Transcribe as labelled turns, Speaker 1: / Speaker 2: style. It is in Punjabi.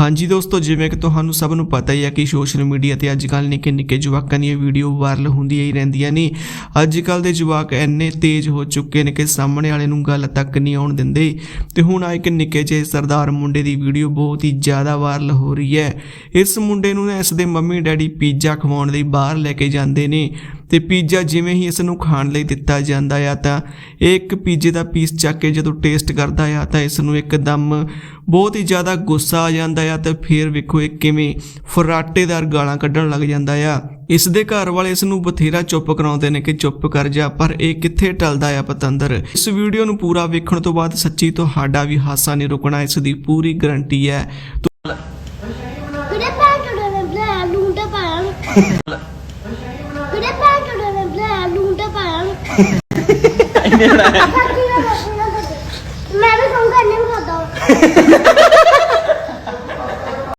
Speaker 1: ਹਾਂਜੀ ਦੋਸਤੋ, ਜਿਵੇਂ ਕਿ ਤੁਹਾਨੂੰ ਸਭ ਨੂੰ ਪਤਾ ਹੀ ਹੈ ਕਿ ਸੋਸ਼ਲ ਮੀਡੀਆ ਤੇ ਅੱਜ ਕੱਲ੍ਹ ਨਿੱਕੇ ਨਿੱਕੇ ਜਵਾਕਾਂ ਦੀਆਂ ਵੀਡੀਓ ਵਾਇਰਲ ਹੁੰਦੀਆਂ ਹੀ ਰਹਿੰਦੀਆਂ ਨੇ। ਅੱਜ ਕੱਲ੍ਹ ਦੇ ਜਵਾਕ ਇੰਨੇ ਤੇਜ਼ ਹੋ ਚੁੱਕੇ ਨੇ ਕਿ ਸਾਹਮਣੇ ਵਾਲੇ ਨੂੰ ਗੱਲ ਤੱਕ ਨਹੀਂ ਆਉਣ ਦਿੰਦੇ। ਤੇ ਹੁਣ ਆ ਇੱਕ ਨਿੱਕੇ ਜਿਹੇ ਸਰਦਾਰ ਮੁੰਡੇ ਦੀ ਵੀਡੀਓ ਬਹੁਤ ਹੀ ਜ਼ਿਆਦਾ ਵਾਇਰਲ ਹੋ ਰਹੀ ਹੈ। ਇਸ ਮੁੰਡੇ ਨੂੰ ਨਾ ਇਸ ਦੇ ਮੰਮੀ ਡੈਡੀ ਪੀਜ਼ਾ ਖਵਾਉਣ ਲਈ ਬਾਹਰ ਲੈ ਕੇ ਜਾਂਦੇ ਨੇ। ਤੇ ਪੀਜ਼ਾ ਜਿਵੇਂ ਹੀ ਇਸ ਨੂੰ ਖਾਣ ਲਈ ਦਿੱਤਾ ਜਾਂਦਾ ਆ, ਤਾਂ ਇਹ ਇੱਕ ਪੀਜ਼ੇ ਦਾ ਪੀਸ ਚੱਕ ਕੇ ਜਦੋਂ ਟੇਸਟ ਕਰਦਾ ਆ, ਤਾਂ ਇਸ ਨੂੰ ਇੱਕਦਮ ਬਹੁਤ ਹੀ ਜ਼ਿਆਦਾ ਗੁੱਸਾ ਆ ਜਾਂਦਾ ਆ, ਤੇ ਫਿਰ ਵੇਖੋ ਇਹ ਕਿਵੇਂ ਫਰਾਟੇਦਾਰ ਗਾਲਾਂ ਕੱਢਣ ਲੱਗ ਜਾਂਦਾ ਆ। ਇਸ ਦੇ ਘਰ ਵਾਲੇ ਇਸ ਨੂੰ ਬਥੇਰਾ ਚੁੱਪ ਕਰਾਉਂਦੇ ਨੇ ਕਿ ਚੁੱਪ ਕਰ ਜਾ, ਪਰ ਇਹ ਕਿੱਥੇ ਟਲਦਾ ਆ ਪਤੰਦਰ? ਇਸ ਵੀਡੀਓ ਨੂੰ ਪੂਰਾ ਵੇਖਣ ਤੋਂ ਬਾਅਦ ਸੱਚੀ ਤੁਹਾਡਾ ਵੀ ਹਾਸਾ ਨਹੀਂ ਰੁਕਣਾ, ਇਸ ਦੀ ਪੂਰੀ ਗਰੰਟੀ ਹੈ।
Speaker 2: ਕਿਹੜੇ ਪੈਕਟ ਨੇ ਬਲੇ ਲੂੰਡਾ ਪਾਇਆ ਨੇ ਲੂੰਡਾ ਪਾਇਆ ਮੈਂ ਵੀ ਕਹੂੰਗਾ ਨਹੀਂ ਖਾਦਾ